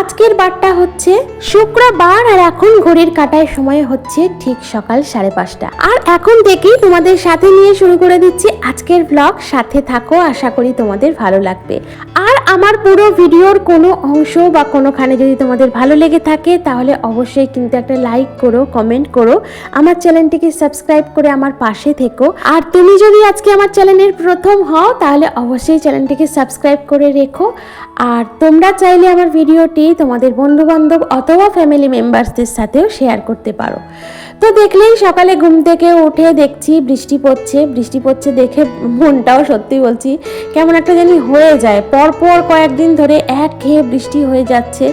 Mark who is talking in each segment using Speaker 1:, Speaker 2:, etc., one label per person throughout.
Speaker 1: আজকের বারটা হচ্ছে শুক্রবার আর এখন ঘড়ির কাটায় সময় হচ্ছে ঠিক সকাল সাড়ে পাঁচটা। আর এখন থেকেই তোমাদের সাথে নিয়ে শুরু করে দিচ্ছি আজকের ব্লগ সাথে থাকো, আশা করি তোমাদের ভালো লাগবে। আর আমার পুরো ভিডিওর কোনো অংশ বা কোনোখানে যদি তোমাদের ভালো লেগে থাকে, তাহলে অবশ্যই কিন্তু একটা লাইক করো কমেন্ট করো, আমার চ্যানেলটিকে সাবস্ক্রাইব করে আমার পাশে থেকো। আর তুমি যদি আজকে আমার চ্যানেলের প্রথম হও, তাহলে অবশ্যই চ্যানেলটিকে সাবস্ক্রাইব করে রেখো। আর তোমরা চাইলে আমার ভিডিওটি তোমাদের বন্ধুবান্ধব অথবা ফ্যামিলি মেম্বার্সদের সাথেও শেয়ার করতে পারো। তো দেখলেই সকালে ঘুম থেকে উঠে দেখছি বৃষ্টি পড়ছে বৃষ্টি পড়ছে দেখে মনটাও সত্যি বলছি কেমন একটা জানি হয়ে যায়। পরপর কয়েকদিন ধরে এক খেয়ে বৃষ্টি হয়ে যাচ্ছে,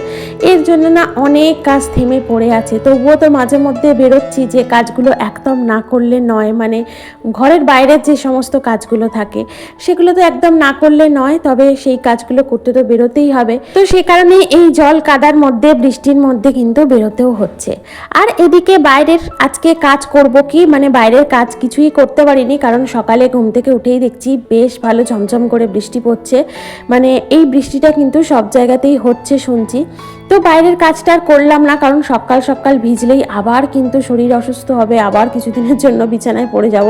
Speaker 1: এর জন্য না অনেক কাজ থেমে পড়ে আছে। তবুও তো মাঝে মধ্যে বেরোচ্ছি যে কাজগুলো একদম না করলে নয় মানে ঘরের বাইরের যে সমস্ত কাজগুলো থাকে, সেগুলো তো একদম না করলে নয়, তবে সেই কাজগুলো করতে তো বেরোতেই হবে। তো সে কারণে এই জল কাদার মধ্যে, বৃষ্টির মধ্যে কিন্তু বেরোতেও হচ্ছে। আর এদিকে বাইরের আজকে কাজ করব কি? মানে বাইরের কাজ কিছুই করতে পারিনি, কারণ সকালে ঘুম থেকে উঠেই দেখছি বেশ ভালো ঝমঝম করে বৃষ্টি পড়ছে। মানে এই বৃষ্টিটা কিন্তু সব জায়গাতেই হচ্ছে শুনছি। তো বাইরের কাজটা আর করলাম না, কারণ সকাল সকাল ভিজলেই আবার কিন্তু শরীর অসুস্থ হবে, আবার কিছুদিনের জন্য বিছানায় পড়ে যাব।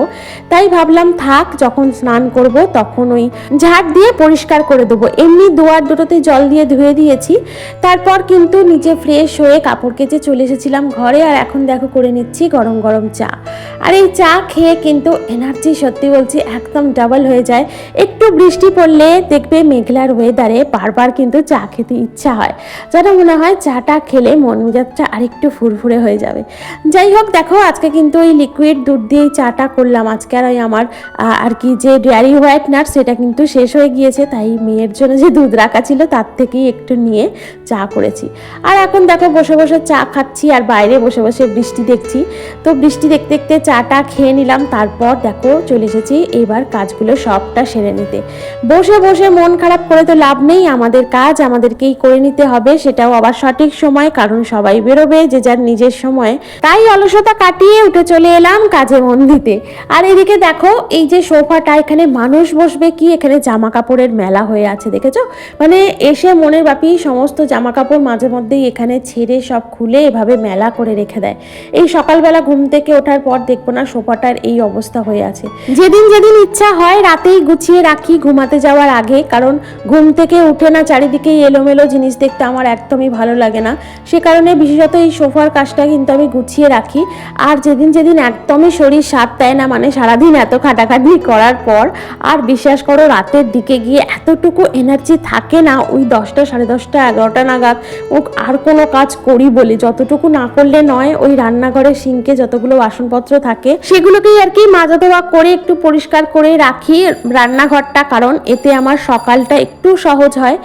Speaker 1: তাই ভাবলাম থাক, যখন স্নান করব তখন ওই ঝাড় দিয়ে পরিষ্কার করে দেবো। এমনি দুয়ার দুটোতে জল দিয়ে ধুয়ে দিয়েছি, তারপর কিন্তু নিজে ফ্রেশ হয়ে কাপড় কেচে চলে এসেছিলাম ঘরে, আর এখন দেখো করে নিচ্ছি গরম গরম চা। আর এই চা খেয়ে কিন্তু এনার্জি সত্যি বলছি একদম ডাবল হয়ে যায়। একটু বৃষ্টি পড়লে দেখবে মেঘলার ওয়েদারে বারবার কিন্তু চা খেতে ইচ্ছা হয়। যেন মনে হয় চাটা খেলে মন মেজাজটা আরেকটু ফুরফুরে হয়ে যাবে। যাই হোক, দেখো, আজকে কিন্তু ওই লিকুইড দুধ দিয়েই চাটা করলাম। আজকে আর ওই আমার আর কি যে ডেয়ারি হোয়াইটনার সেটা কিন্তু শেষ হয়ে গিয়েছে। তাই মেয়ের জন্য যে দুধ রাখা ছিল, তার থেকেই একটু নিয়ে চা করেছি। আর এখন দেখো, বসে বসে চা খাচ্ছি আর বাইরে বসে বসে বৃষ্টি দেখছি। তো বৃষ্টি দেখতে দেখতে চাটা খেয়ে নিলাম। তারপর দেখো, চলে এসেছি এবার কাজগুলো সবটা সেরে নিতে। বসে বসে মন খারাপ করে তো লাভ নেই। আমাদের কাজ আমাদেরকেই করে নিতে হবে, সেটাও আবার সঠিক সময়, কারণ সবাই বেরোবে, যে যার নিজের সময়। তাই অলসতা কাটিয়ে উঠে চলে এলাম কাজে মন দিতে। আর এদিকে দেখো, এই যে সোফাটা, এখানে মানুষ বসবে কি? এখানে জামা কাপড়ের মেলা হয়ে আছে, দেখেছ? মানে এসে মনের বাপি সমস্ত জামা কাপড় মাঝে মধ্যেই এখানে ছেড়ে সব খুলে এভাবে মেলা করে রেখে দেয়। এই সকালবেলা ঘুম থেকে ওঠার পর দেখব না সোফাটার এই অবস্থা হয়ে আছে। যেদিন যেদিন ইচ্ছা হয় রাতেই গুছিয়ে রাখি ঘুমাতে যাওয়ার আগে, কারণ ঘুম থেকে উঠে না চারিদিকে এলোমেলো জিনিস দেখতে আমার একদমই ভালো লাগে না। সে কারণে বিশেষত এই সোফার কাজটা কিন্তু আমি গুছিয়ে রাখি। আর যেদিন যেদিন একদমই শরীর সাথ দেয় না মানে সারাদিন এত খাটাখাটি করার পর, আর বিশ্বাস করো রাতের দিকে গিয়ে এতটুকু এনার্জি থাকে না, ওই দশটা, সাড়ে দশটা, এগারোটা নাগাদ, ও আর কোনো কাজ করি বলে। যতটুকু না করলে নয়, ওই রান্নাঘরের সিঙ্কে যতগুলো বাসনপত্র থাকে, সেগুলোকেই আর কি মাজা ধোয়া করে একটু পরিষ্কার করে রাখি রান্নাঘরটা। কারণ এতে আমার সকালটা একটু সহজ হয়।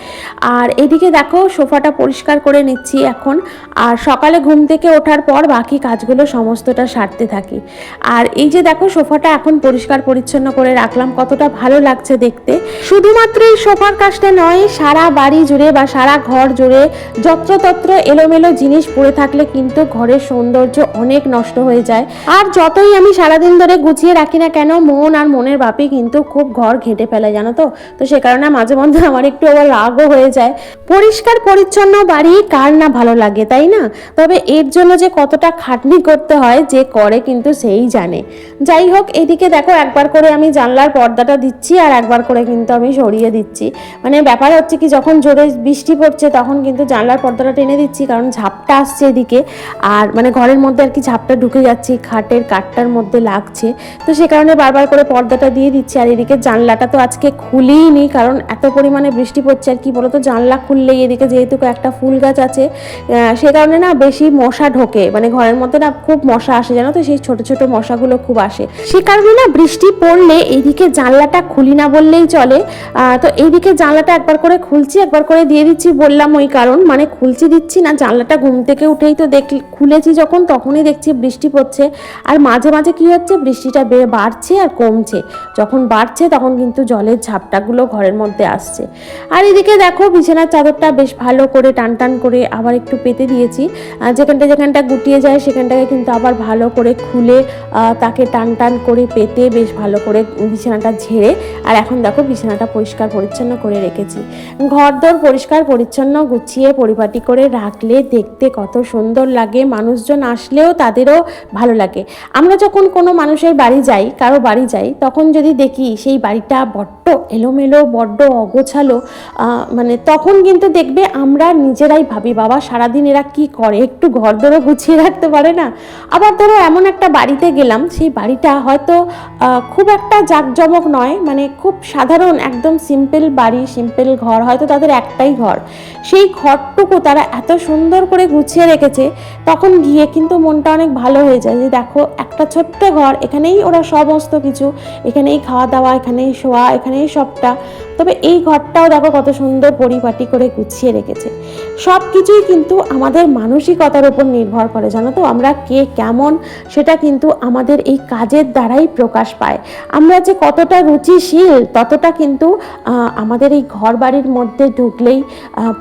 Speaker 1: আর এদিকে দেখো, সোফাটা পরিষ্কার করে নিচ্ছি এখন। আর সকালে ঘুম থেকে ওঠার পর বাকি কাজগুলো সমস্তটা সারতে থাকি। আর এই যে দেখো, সোফাটা এখন পরিষ্কার পরিচ্ছন্ন করে রাখলাম, কতটা ভালো লাগছে দেখতে। শুধুমাত্র এই সোফার কাজটা নয়, সারা বাড়ি জুড়ে বা সারা ঘর জুড়ে যত্রতত্র এলোমেলো জিনিস পড়ে থাকলে কিন্তু ঘরের সৌন্দর্য অনেক নষ্ট হয়ে যায়। আর যতই আমি সারাদিন ধরে গুছিয়ে রাখি না কেন, মন আর মনের বাপি কিন্তু খুব ঘর ঘেঁটে ফেলে, জানো তো? তো সে কারণে মাঝে মধ্যে আমার একটু আবার রাগও হয়ে যায়। পরিষ্কার পরিচ্ছন্ন বাড়ি কার না ভালো লাগে, তাই না? তবে এর জন্য যে কতটা খাটনি করতে হয়, যে করে কিন্তু সেই জানে। যাই হোক, এদিকে দেখো একবার করে আমি জানলার পর্দাটা দিচ্ছি আর একবার করে কিন্তু আমি সরিয়ে দিচ্ছি। মানে ব্যাপার হচ্ছে কি, যখন জোরে বৃষ্টি পড়ছে তখন কিন্তু জানলার পর্দাটা টেনে দিচ্ছি, কারণ ঝাপটা আসছে এদিকে। আর মানে ঘরের মধ্যে আর কি ঝাপটা ঢুকে যাচ্ছে, খাটের কাঠটার মধ্যে লাগছে। তো সে কারণে বারবার করে পর্দাটা দিয়ে দিচ্ছি, আর এদিকে জানলাটা তো আজকে খুলেই নি কারণ এত পরিমাণে বৃষ্টি পড়ছে আর কি বলতো, জানলা খুললেই এদিকে যেহেতু একটা ফুল গাছ আছে সে কারণে না বেশি মশা ঢোকে। মানে ঘরের মধ্যে না খুব মশা আসে, জানো তো? সেই ছোট ছোট মশাগুলো খুব আসে। সে কারণে না বৃষ্টি পড়লে এইদিকে জানলাটা খুলি না বললেই চলে। তো এইদিকে জানলাটা একবার করে খুলছি, একবার করে দিয়ে দিচ্ছি বললাম ওই কারণ। মানে খুলছি দিচ্ছি না, জানলাটা ঘুম থেকে উঠেই তো দেখ খুলেছি যখন, তখনই দেখছি বৃষ্টি পড়ছে। আর মাঝে মাঝে কি হচ্ছে, বৃষ্টিটা বেড়ে বাড়ছে আর কমছে। যখন বাড়ছে তখন কিন্তু জলের ঝাপটাগুলো ঘরের মধ্যে আসছে। আর এদিকে দেখো, বিছানার চাদরটা বেশ ভালো করে টান টান করে আবার একটু পেতে দিয়েছি। যেখানটা যেখানটা গুটিয়ে যায় সেখানটাকে কিন্তু আবার ভালো করে খুলে তাকে টান টান করে পেতে বেশ ভালো করে বিছানাটা ঝেড়ে, আর এখন দেখো বিছানাটা পরিষ্কার পরিচ্ছন্ন করে রেখেছি। ঘর দর পরিষ্কার পরিচ্ছন্ন গুছিয়ে পরিপাটি করে রাখলে দেখতে কত সুন্দর লাগে, মানুষজন আসলেও তাদেরও ভালো লাগে। আমরা যখন কোনো মানুষের বাড়ি যাই, কারও বাড়ি যাই, তখন যদি দেখি সেই বাড়িটা বড্ড এলোমেলো, বড্ড অগোছালো মানে তখন কিন্তু দেখবে আমরা নিজেরাই ভাবি, বাবা, সারাদিন এরা কি করে? একটু ঘর দরও গুছিয়ে রাখতে পারে না? আবার ধরো এমন একটা বাড়িতে গেলাম, সেই বাড়িটা হয়তো খুব একটা জাঁকজমক নয় মানে খুব সাধারণ, একদম সিম্পল বাড়ি সিম্পল ঘর, হয়তো তাদের একটাই ঘর। সেই ঘরটুকু তারা এত সুন্দর করে গুছিয়ে রেখেছে, তখন গিয়ে কিন্তু মনটা অনেক ভালো হয়ে যায় যে, দেখো, একটা ছোট্ট ঘর, এখানেই ওরা সমস্ত কিছু, এখানেই খাওয়া দাওয়া এখানেই শোয়া, এখানেই সবটা। তবে এই ঘরটাও দেখো কত সুন্দর পরিপাটি করে গুছিয়ে রেখেছে। সব কিছুই কিন্তু আমাদের মানসিকতার উপর নির্ভর করে, জানো তো? আমরা কে কেমন, সেটা কিন্তু আমাদের এই কাজের দ্বারাই প্রকাশ পায়। আমরা যে কতটা রুচিশীল, ততটা কিন্তু আমাদের এই ঘর বাড়ির মধ্যে ঢুকলেই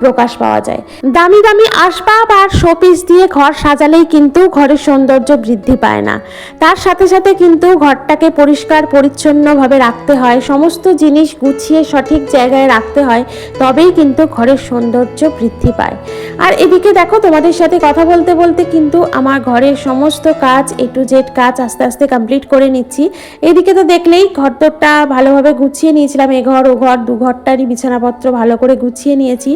Speaker 1: প্রকাশ পাওয়া যায়। দামি দামি আসবাব আর শোপিস দিয়ে ঘর সাজালেই কিন্তু ঘরের সৌন্দর্য বৃদ্ধি পায় না। তার সাথে সাথে কিন্তু ঘরটাকে পরিষ্কার, পরিচ্ছন্নভাবে রাখতে হয়। সমস্ত জিনিস গুছিয়ে সঠিক জায়গায় রাখতে হয়, তবেই কিন্তু ঘরের সৌন্দর্য বৃদ্ধি পায়। আর এদিকে দেখো, তোমাদের সাথে কথা বলতে বলতে কিন্তু আমার ঘরের সমস্ত কাজ এ টু জেড কাজ আস্তে আস্তে কমপ্লিট করে নিচ্ছি। এদিকে তো দেখলেই ঘর ঘরদোরটা ভালোভাবে গুছিয়ে নিয়েছিলাম। এ ঘর, ও ঘর, দু ঘরটারই বিছানাপত্র ভালো করে গুছিয়ে নিয়েছি।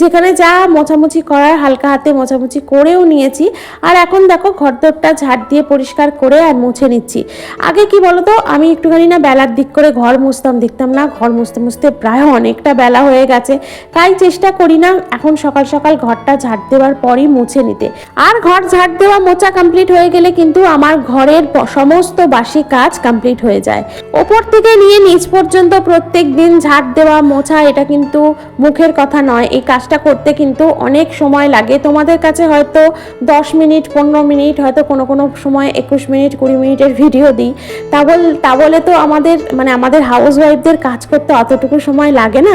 Speaker 1: যেখানে যা মোছামুছি করার হালকা হাতে মোছামুছি করেও নিয়েছি। আর এখন দেখো ঘর ঘরদোরটা ঝাড় দিয়ে পরিষ্কার করে আর মুছে নিচ্ছি। আগে কি বলতো, আমি একটুখানি না বেলার দিক করে ঘর মুছতাম। দেখতাম না, ঘর মুছতে মুছতে প্রায় অনেকটা বেলা হয়ে গেছে। তাই চেষ্টা করি না, এখন সকাল সকাল ঘরটা ঝাড় দেওয়ার পরই মুছে নিতে। আর ঘর ঝাড় দেওয়া মোচা কমপ্লিট হয়ে গেলে কিন্তু আমার ঘরের সমস্ত বাসি কাজ কমপ্লিট হয়ে যায়। ওপর থেকে নিয়ে নিচ পর্যন্ত প্রত্যেক দিন ঝাড় দেওয়া মোছা এটা কিন্তু মুখের কথা নয়। এই কাজটা করতে কিন্তু অনেক সময় লাগে। তোমাদের কাছে হয়তো দশ মিনিট, পনেরো মিনিট, হয়তো কোনো কোনো সময় একুশ মিনিট, কুড়ি মিনিটের ভিডিও দিই। তা বল তা আমাদের মানে আমাদের হাউস ওয়াইফদের কাজ করতে অতটুকু সময় লাগে না।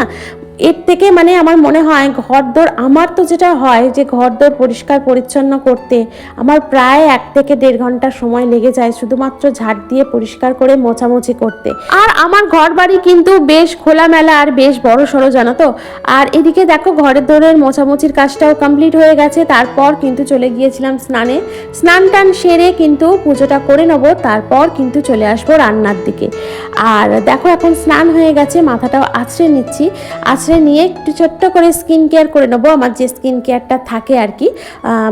Speaker 1: এর থেকে মানে আমার মনে হয় ঘরদোর আমার তো যেটা হয় যে ঘরদোর পরিষ্কার পরিচ্ছন্ন করতে আমার প্রায় এক থেকে দেড় ঘণ্টা সময় লেগে যায় শুধুমাত্র ঝাড় দিয়ে পরিষ্কার করে মোছামুছি করতে। আর আমার ঘর বাড়ি কিন্তু বেশ খোলামেলা আর বেশ বড় সড়ো জানো তো? আর এদিকে দেখো ঘরের দোরের মোছামুছির কাজটাও কমপ্লিট হয়ে গেছে, তারপর কিন্তু চলে গিয়েছিলাম স্নানে। স্নান টান সেরে কিন্তু পুজোটা করে নেব, তারপর কিন্তু চলে আসব রান্নার দিকে। আর দেখো এখন স্নান হয়ে গেছে, মাথাটাও আছড়ে নিচ্ছি। আছড়ে নিয়ে একটু ছোট্ট করে স্কিন কেয়ার করে নেব। আমার যে স্কিন কেয়ারটা থাকে আর কি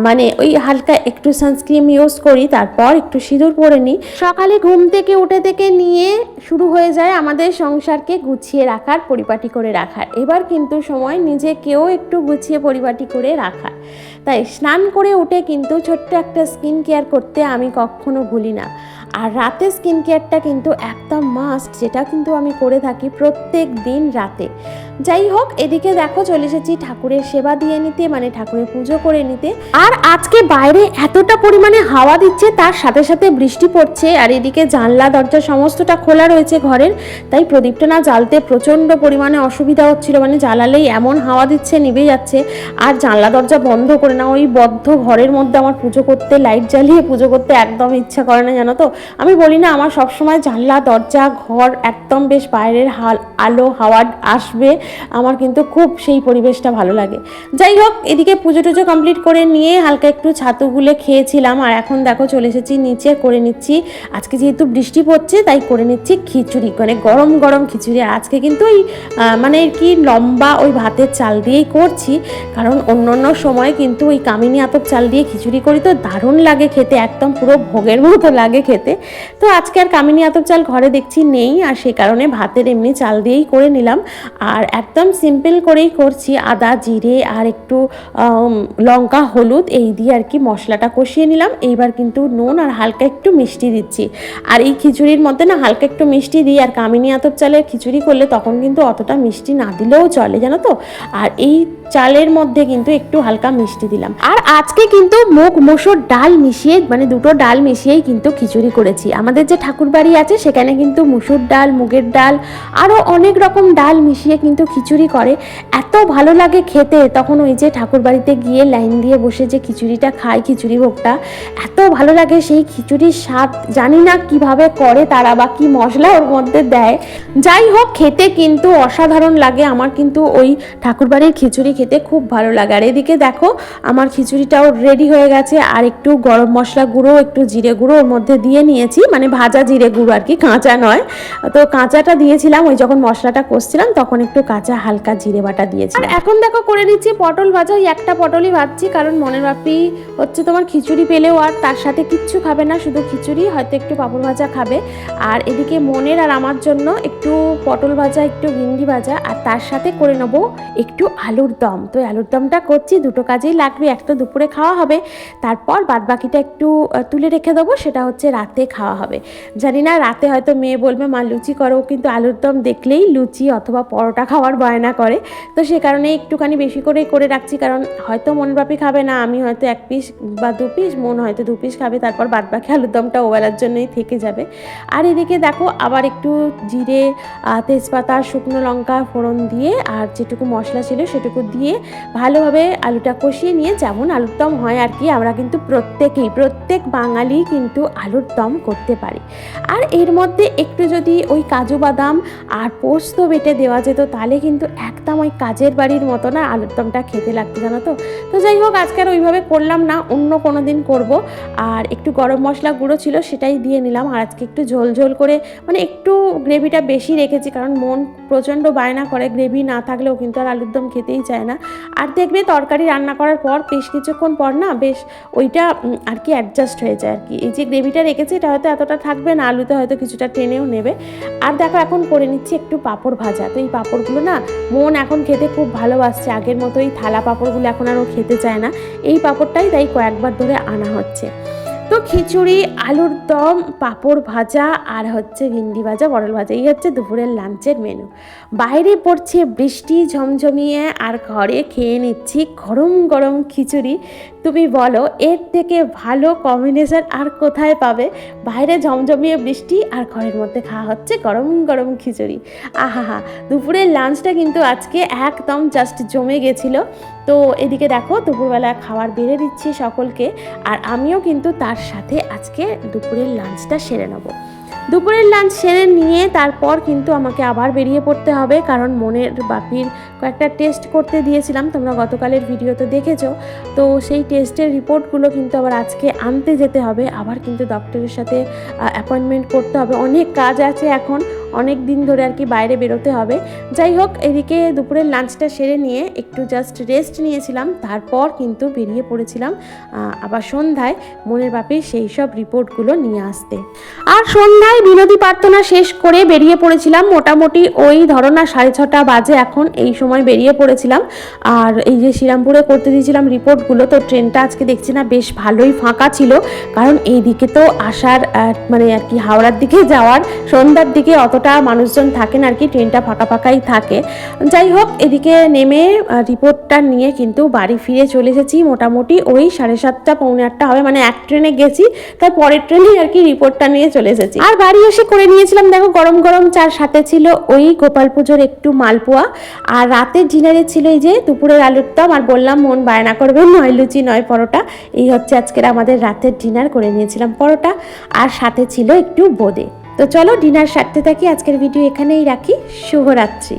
Speaker 1: মানে ওই হালকা একটু সানস্ক্রিন ইউজ করি, তারপর একটু সিঁদুর পরে নিই। সকালে ঘুম থেকে উঠে থেকে নিয়ে শুরু হয়ে যায় আমাদের সংসারকে গুছিয়ে রাখার, পরিপাটি করে রাখার। এবার কিন্তু সময় নিজেকেও একটু গুছিয়ে পরিপাটি করে রাখার। তাই স্নান করে উঠে কিন্তু ছোট্ট একটা স্কিন কেয়ার করতে আমি কখনো ভুলি না। আর রাতে স্কিন কেয়ারটা কিন্তু একদম মাস্ট যেটা কিন্তু আমি করে থাকি প্রত্যেক দিন রাতে। যাই হোক, এদিকে দেখো চলে এসেছি ঠাকুরের সেবা দিয়ে নিতে মানে ঠাকুরের পুজো করে নিতে। আর আজকে বাইরে এতটা পরিমাণে হাওয়া দিচ্ছে, তার সাথে সাথে বৃষ্টি পড়ছে, আর এদিকে জানলা, দরজা সমস্তটা খোলা রয়েছে ঘরের। তাই প্রদীপটা না জ্বালতে প্রচণ্ড পরিমাণে অসুবিধা হচ্ছিল মানে জ্বালালেই এমন হাওয়া দিচ্ছে, নিভে যাচ্ছে। আর জানলা, দরজা বন্ধ করে না ওই বদ্ধ ঘরের মধ্যে আমার পুজো করতে, লাইট জ্বালিয়ে পুজো করতে একদম ইচ্ছা করে না, জানো তো? আমি বলি না, আমার সবসময় জানলা, দরজা, ঘর একদম বেশ বাইরের হাল, আলো, হাওয়া আসবে। আমার কিন্তু খুব সেই পরিবেশটা ভালো লাগে। যাই হোক, এদিকে পুজো টুজো কমপ্লিট করে নিয়ে হালকা একটু ছাতু গুলে খেয়েছিলাম। আর এখন দেখো চলে এসেছি, নিচে করে নিচ্ছি। আজকে যেহেতু বৃষ্টি পড়ছে, তাই করে নিচ্ছি খিচুড়ি। মানে গরম গরম খিচুড়ি। আজকে কিন্তু ওই মানে কি লম্বা ওই ভাতের চাল দিয়েই করছি। কারণ অন্য অন্য সময় কিন্তু ওই কামিনী আতপ চাল দিয়ে খিচুড়ি করি তো দারুণ লাগে খেতে, একদম পুরো ভোগের মতো লাগে খেতে। তো আজকে আর কামিনী আতপ চাল ঘরে দেখছি নেই আর সে কারণে ভাতের এমনি চাল দিয়েই করে নিলাম। আর একদম সিম্পল করেই করছি আদা, জিরে আর একটু লঙ্কা, হলুদ এই দিয়ে আর কি মশলাটা কষিয়ে নিলাম। এইবার কিন্তু নুন আর হালকা একটু মিষ্টি দিচ্ছি। আর এই খিচুড়ির মধ্যে না হালকা একটু মিষ্টি দিই আর কামিনী আতপ চালের খিচুড়ি করলে তখন কিন্তু অতটা মিষ্টি না দিলেও চলে, জানো তো? আর এই চালের মধ্যে কিন্তু একটু হালকা মিষ্টি দিলাম। আর আজকে কিন্তু মুগ, মসুর ডাল মিশিয়ে মানে দুটো ডাল মিশিয়েই কিন্তু খিচুড়ি করেছি। আমাদের যে ঠাকুর বাড়ি আছে, সেখানে কিন্তু মুসুর ডাল, মুগের ডাল আরও অনেক রকম ডাল মিশিয়ে কিন্তু খিচুড়ি করে। এত ভালো লাগে খেতে। তখন ওই যে ঠাকুর বাড়িতে গিয়ে লাইন দিয়ে বসে যে খিচুড়িটা খাই, খিচুড়ি ভোগটা, এত ভালো লাগে সেই খিচুড়ির স্বাদ। জানি না কীভাবে করে তারা বা কি মশলা ওর মধ্যে দেয়। যাই হোক, খেতে কিন্তু অসাধারণ লাগে। আমার কিন্তু ওই ঠাকুরবাড়ির খিচুড়ি খেতে খুব ভালো লাগে। আর এদিকে দেখো, আমার খিচুড়িটাও রেডি হয়ে গেছে। আর একটু গরম মশলা গুঁড়ো, একটু জিরে গুঁড়ো ওর মধ্যে দিয়ে নিয়েছি মানে ভাজা জিরে গুঁড়ো আর কি, কাঁচা নয়। তো কাঁচাটা দিয়েছিলাম, ওই যখন মশলাটা কষছিলাম, তখন একটু কাঁচা হালকা জিরে বাটা দিয়েছি আর এখন দেখো, করে নিচ্ছি পটল ভাজা, ওই একটা পটলই ভাজছি, কারণ মনের বাপি হচ্ছে তোমার খিচুড়ি পেলেও আর তার সাথে কিচ্ছু খাবে না, শুধু খিচুড়ি, হয়তো একটু পাঁপড় ভাজা খাবে। আর এদিকে মনের আর আমার জন্য একটু পটল ভাজা, একটু ভিন্ডি ভাজা, আর তার সাথে করে নেব একটু আলুর দম। তো আলুর দমটা করছি, দুটো কাজেই লাগবে একটা দুপুরে খাওয়া হবে, তারপর বাদ বাকিটা একটু তুলে রেখে দেবো, সেটা হচ্ছে রাতে খাওয়া হবে। জানি না, রাতে হয়তো মেয়ে বলবে, মা, লুচি করো। কিন্তু আলুর দম দেখলেই লুচি অথবা পরোটা খাওয়ার বায়না করে। তো সে কারণে একটুখানি বেশি করেই করে রাখছি, কারণ হয়তো মন বাপি খাবে না, আমি হয়তো এক পিস বা দু পিস, মন হয়তো দু পিস খাবে, তারপর বাদ বাকি আলুর দমটা ওবেলার জন্যই থেকে যাবে। আর এদিকে দেখো, আবার একটু জিরে তেজপাতা, শুকনো লঙ্কা ফোড়ন দিয়ে, আর যেটুকু মশলা ছিল সেটুকু দিয়ে ভালোভাবে আলুটা কষিয়ে নিয়ে যেমন আলুর দম হয় আর কি, আমরা কিন্তু প্রত্যেকেই, প্রত্যেক বাঙালি কিন্তু আলুর দম করতে পারি। আর এর মধ্যে একটু যদি ওই কাজু বাদাম আর পোস্ত বেটে দেওয়া যেত, তাহলে কিন্তু একদম ওই কাজের বাড়ির মতো না আলুর দমটা খেতে লাগতো, জানো তো? তো যাই হোক, আজকে আর ওইভাবে করলাম না, অন্য কোনো দিন করব। আর একটু গরম মশলা গুঁড়ো ছিল সেটাই দিয়ে নিলাম। আর আজকে একটু ঝোল ঝোল করে মানে একটু গ্রেভিটা বেশি রেখেছি, কারণ মন প্রচণ্ড বায়না করে, গ্রেভি না থাকলেও কিন্তু আর আলুর দম খেতেই চায় না। আর দেখবে তরকারি রান্না করার পর, বেশ কিছুক্ষণ পর না, বেশ ওইটা আর কি অ্যাডজাস্ট হয়ে যায় আর কি। এই যে গ্রেভিটা রেখেছি এটা হয়তো এতটা থাকবে না, আলুতে হয়তো কিছুটা টেনেও নেবে। আর দেখো, এখন করে নিচ্ছি একটু পাঁপড় ভাজা। তো এই পাঁপড়গুলো না, মন এখন খেতে খুব ভালোবাসছে। আগের মতো এই থালা পাঁপড়গুলো এখন আর ও খেতে চায় না। এই পাঁপড়টাই তাই কয়েকবার ধরে আনা হচ্ছে। তো খিচুড়ি, আলুর দম, পাঁপড় ভাজা আর হচ্ছে ভিন্ডি ভাজা, পটল ভাজা। এই হচ্ছে দুপুরের লাঞ্চের মেনু বাইরে পড়ছে বৃষ্টি ঝমঝমিয়ে আর ঘরে খেয়ে নিচ্ছি গরম গরম খিচুড়ি। তুমি বলো, এর থেকে ভালো কম্বিনেশন আর কোথায় পাবে? বাইরে ঝমঝমিয়ে বৃষ্টি আর ঘরের মধ্যে খাওয়া হচ্ছে গরম গরম খিচুড়ি। আহা হা দুপুরের লাঞ্চটা কিন্তু আজকে একদম জাস্ট জমে গেছিল। তো এদিকে দেখো, দুপুরবেলা খাবার বেড়ে দিচ্ছি সকলকে, আর আমিও কিন্তু তার সাথে আজকে দুপুরের লাঞ্চটা সেরে নেব। দুপুরের লাঞ্চ সেরে নিয়ে তারপর কিন্তু আমাকে আবার বেরিয়ে পড়তে হবে, কারণ মনের বাপির কয়েকটা টেস্ট করতে দিয়েছিলাম, তোমরা গতকালের ভিডিওতে দেখেছ। তো সেই টেস্টের রিপোর্টগুলো কিন্তু আবার আজকে আনতে যেতে হবে। আবার কিন্তু ডক্টরের সাথে অ্যাপয়েন্টমেন্ট করতে হবে। অনেক কাজ আছে এখন, অনেক দিন ধরে আর কি বাইরে বেরোতে হবে। যাই হোক, এদিকে দুপুরের লাঞ্চটা সেরে নিয়ে একটু জাস্ট রেস্ট নিয়েছিলাম। তারপর কিন্তু বেরিয়ে পড়েছিলাম আবার সন্ধ্যায়। মনের বাপে সেই সব রিপোর্টগুলো নিয়ে আসতে। আর সন্ধ্যায় বিনোদী প্রার্থনা শেষ করে বেরিয়ে পড়েছিলাম। মোটামুটি ওই ধরো না সাড়ে ছটা বাজে এখন। এই সময় বেরিয়ে পড়েছিলাম। আর এই যে শ্রীরামপুরে করতে দিয়েছিলাম রিপোর্টগুলো, তো ট্রেনটা আজকে দেখছি না বেশ ভালোই ফাঁকা ছিল। কারণ এই দিকে তো আসার মানে আর কি হাওড়ার দিকে যাওয়ার, সন্ধ্যার দিকে অতটা মানুষজন থাকেন আর কি, ট্রেনটা ফাঁকা ফাঁকাই থাকে। যাই হোক, এদিকে নেমে রিপোর্টটা নিয়ে কিন্তু বাড়ি ফিরে চলে এসেছি। মোটামুটি ওই সাড়ে সাতটা, পৌনে আটটা হবে মানে এক ট্রেনে গেছি, তার পরের ট্রেনেই আর কি রিপোর্টটা নিয়ে চলে এসেছি। আর বাড়ি এসে করে নিয়েছিলাম, দেখো গরম গরম চার সাথে ছিল ওই গোপাল পুজোর একটু মালপোয়া। আর রাতের ডিনারে ছিল এই যে, দুপুরের আলুর দম, আর বললাম, মন বায়না করবে, নয় লুচি, নয় পরোটা। এই হচ্ছে আজকের আমাদের রাতের ডিনার করে নিয়েছিলাম পরোটা, আর সাথে ছিল একটু বোদে। তো চলো ডিনার সারতে থাকি, আজকের ভিডিও এখানেই রাখি। শুভরাত্রি।